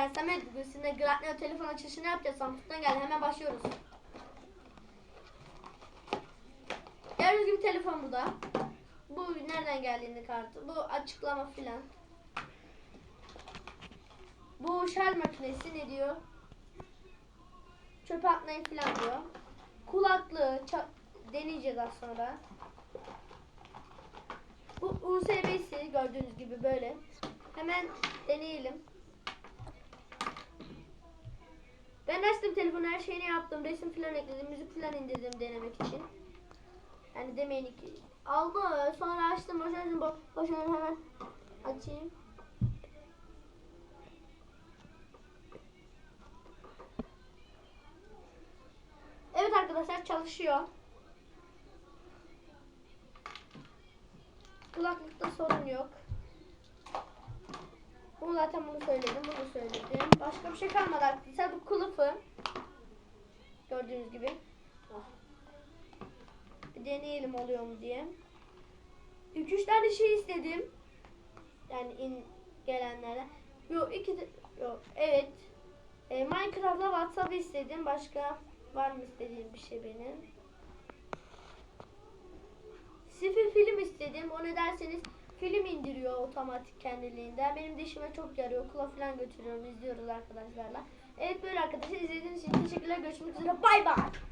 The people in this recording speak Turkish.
ben Samet. Bugün sizinle Gratneo telefon açılışını yapacağız. Samsung'dan geldi. Hemen başlıyoruz. Gördüğünüz gibi telefon burada. Bu nereden geldiğini kartı. Bu açıklama filan. Bu şarj makinesi ne diyor? Çöpe atmayın filan diyor. Kulaklığı deneyeceğiz az sonra. Bu USB'si gördüğünüz gibi böyle. Hemen deneyelim. Ben açtım telefonu her şeyini yaptım. Resim filan ekledim. Müzik filan indirdim denemek için. Yani demeyin ki. Aldı. Sonra açtım. Boşuna bo boşuna hemen açayım. Evet arkadaşlar çalışıyor. Kulaklıkta sorun yok. Bunu zaten bunu söyledim, bunu söyledim. Başka bir şey kalmadı arkadaşlar. Bu kılıfı. Gördüğünüz gibi. Bir deneyelim oluyor mu diye. 2-3 tane şey istedim. Yani in gelenlerden. Yok iki de, yok evet. E, Minecraft'la WhatsApp istedim. Başka var mı istediğim bir şey benim? Sifir film istedim. O ne derseniz film indiriyor otomatik kendiliğinden. Benim de işime çok yarıyor. Okula falan götürüyorum. izliyoruz arkadaşlarla. Evet böyle arkadaşlar izlediğiniz için teşekkürler. Görüşmek üzere. Bay bay.